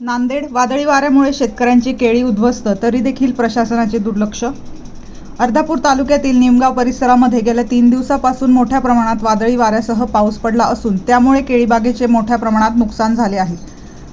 नांदेड वादळी वाऱ्यामुळे शेतकऱ्यांची केळी उद्ध्वस्त तरी देखील प्रशासनाचे दुर्लक्ष. अर्धापूर तालुक्यातील निमगाव परिसरामध्ये गेल्या तीन दिवसापासून मोठ्या प्रमाणात वादळी वाऱ्यासह पाऊस पडला असून त्यामुळे केळीबागेचे मोठ्या प्रमाणात नुकसान झाले आहे.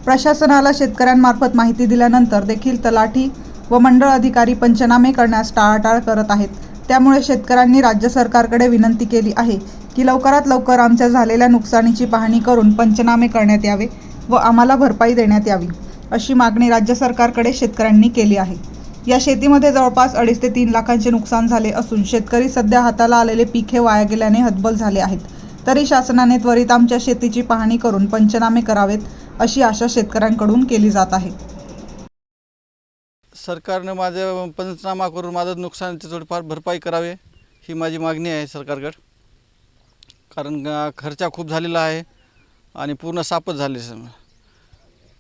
प्रशासनाला शेतकऱ्यांमार्फत माहिती दिल्यानंतर देखील तलाठी व मंडळ अधिकारी पंचनामे करण्यास टाळाटाळ करत आहेत. त्यामुळे शेतकऱ्यांनी राज्य सरकारकडे विनंती केली आहे की लवकरात लवकर आमच्या झालेल्या नुकसानीची पाहणी करून पंचनामे करण्यात यावे. व आम्हाला भरपाई देण्यात यावी अशी मागणी राज्य सरकारकडे शेतकऱ्यांनी केली आहे. या शेतीमध्ये जवळपास अडीच ते तीन लाखांचे नुकसान झाले असून शेतकरी सध्या हाताला आलेले पीक हे वाया गेल्याने हतबल झाले आहेत. तरी शासनाने त्वरित आमच्या शेतीची पाहणी करून पंचनामे करावेत अशी आशा शेतकऱ्यांकडून केली जात आहे. सरकारनं माझं पंचनामा करून माझं नुकसानाची थोडीफार भरपाई करावे ही माझी मागणी आहे सरकारकडं. कारण खर्चा खूप झालेला आहे. आणि पूर्ण सापच झाले सम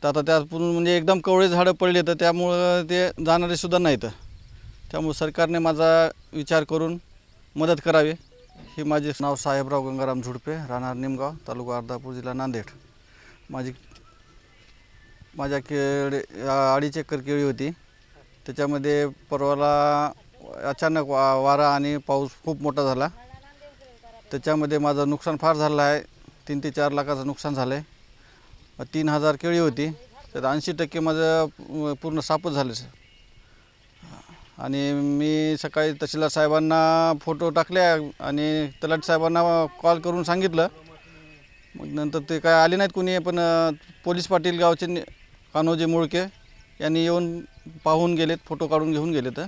तर आता त्यात पूर्ण म्हणजे एकदम कवळे झाडं पडले तर त्यामुळं ते जाणारे सुद्धा नाहीत. त्यामुळे सरकारने माझा विचार करून मदत करावी. हे माझे नाव साहेबराव गंगाराम झुडपे राहणार निमगाव तालुका अर्धापूर जिल्हा नांदेड. माझी माझ्या केळी अडीच एकर केळी होती. त्याच्यामध्ये परवाला अचानक वा वारा आणि पाऊस खूप मोठा झाला. त्याच्यामध्ये माझं नुकसान फार झालं आहे. तीन ते चार लाखाचं नुकसान झालं आहे तीन हजार केळी होती. त्यात ऐंशी टक्के माझं पूर्ण सापच झाले सर. आणि मी सकाळी तहसीलदार साहेबांना फोटो टाकले आणि तलाठी साहेबांना कॉल करून सांगितलं. मग नंतर ते काय आले नाहीत कोणी पण पोलीस पाटील गावचे कान्होजी मुळके यांनी येऊन पाहून गेलेत फोटो काढून घेऊन गेलेत.